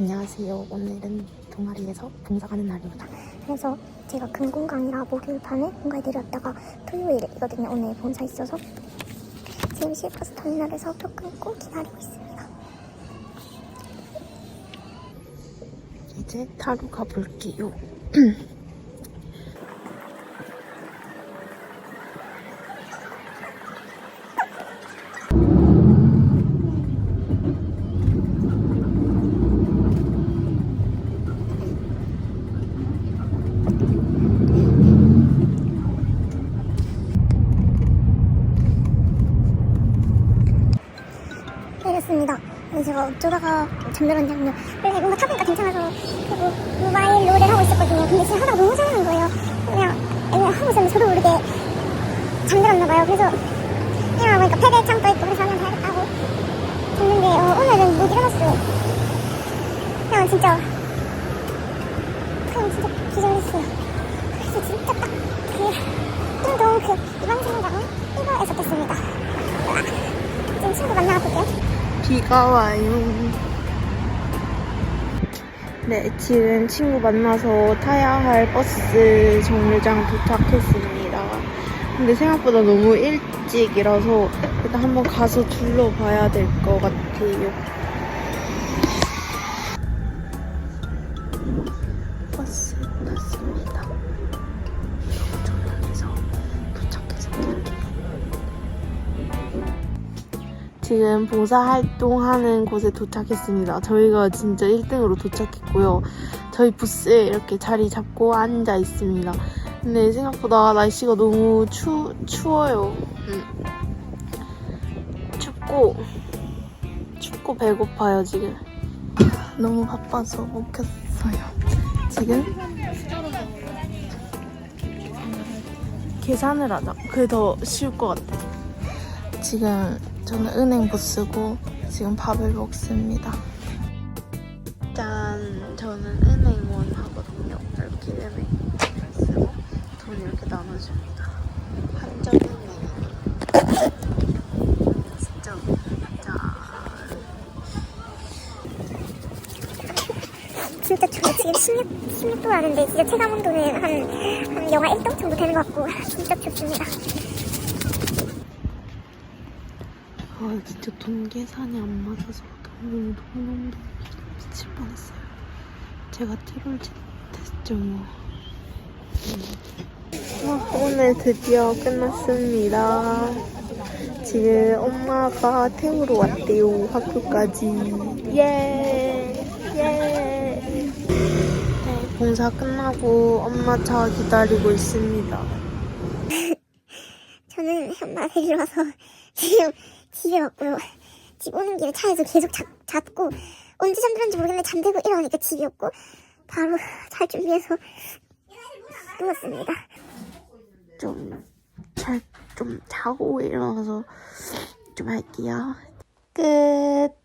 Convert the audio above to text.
안녕하세요. 오늘은 동아리에서 봉사 가는 날입니다. 그래서 제가 금공강이라 목요일반에 본가에 내렸다가 토요일이거든요. 오늘 본사 있어서 지금 시외버스 터미널에서 표 끊고 기다리고 있습니다. 이제 타로 가볼게요. 근데 제가 어쩌다가 잠들었냐면요. 원래 뭔가 타보니까 괜찮아서 그리고 모바일 로를 하고 있었거든요. 근데 진짜 하다가 너무 잘하는 거예요. 그냥, 그냥 하고 있었는데 저도 모르게 잠들었나 봐요. 그래서 일어나보니까 패대 창 떠있고 그래서 하면 되겠다고 됐는데 어, 오늘은 못 일어났어요. 그냥 진짜 그냥 진짜 기절했어요. 그래서 진짜 딱그 띵동 그 이방생이랑 이거에서 깼습니다. 지금 친구 만나러 볼게요. 비가 와요. 네, 지금 친구 만나서 타야 할 버스 정류장 도착했습니다. 근데 생각보다 너무 일찍이라서 일단 한번 가서 둘러봐야 될 것 같아요. 지금 봉사 활동하는 곳에 도착했습니다. 저희가 진짜 1등으로 도착했고요. 저희 부스에 이렇게 자리 잡고 앉아 있습니다. 근데 생각보다 날씨가 너무 추, 추워요. 음. 춥고, 춥고 배고파요, 지금. 너무 바빠서 못 켰어요. 지금 계산을 하자. 그게 더 쉬울 것 같아. 지금 저는 은행 부스고 지금 밥을 먹습니다. 짠, 저는 은행원 하거든요. 이렇게 은행 쓰고 돈 이렇게 나눠줍니다. 한정은행. 진짜 짠. 진짜 저 지금 16, 16도 하는데 진짜 체감 온도는 한, 한 영하 1도 정도 되는 것 같고 진짜 춥습니다. 아 진짜 돈 계산이 안 맞아서 너무 너무 너무 미칠 뻔했어요. 제가 트롤 짓 했죠 뭐. 아, 오늘 드디어 끝났습니다. 지금 엄마가 태우러 왔대요 학교까지. 예. 예. 네, 봉사 끝나고 엄마 차 기다리고 있습니다. 저는 엄마 데리러 와서 지금 집에 왔고요. 집 오는 길에 차에서 계속 자, 잤고 언제 잠들었는지 모르겠는데 잠들고 일어나니까 집이 없고 바로 잘 준비해서 누웠습니다. 좀 잘 좀 자고 일어나서 좀 할게요. 끝.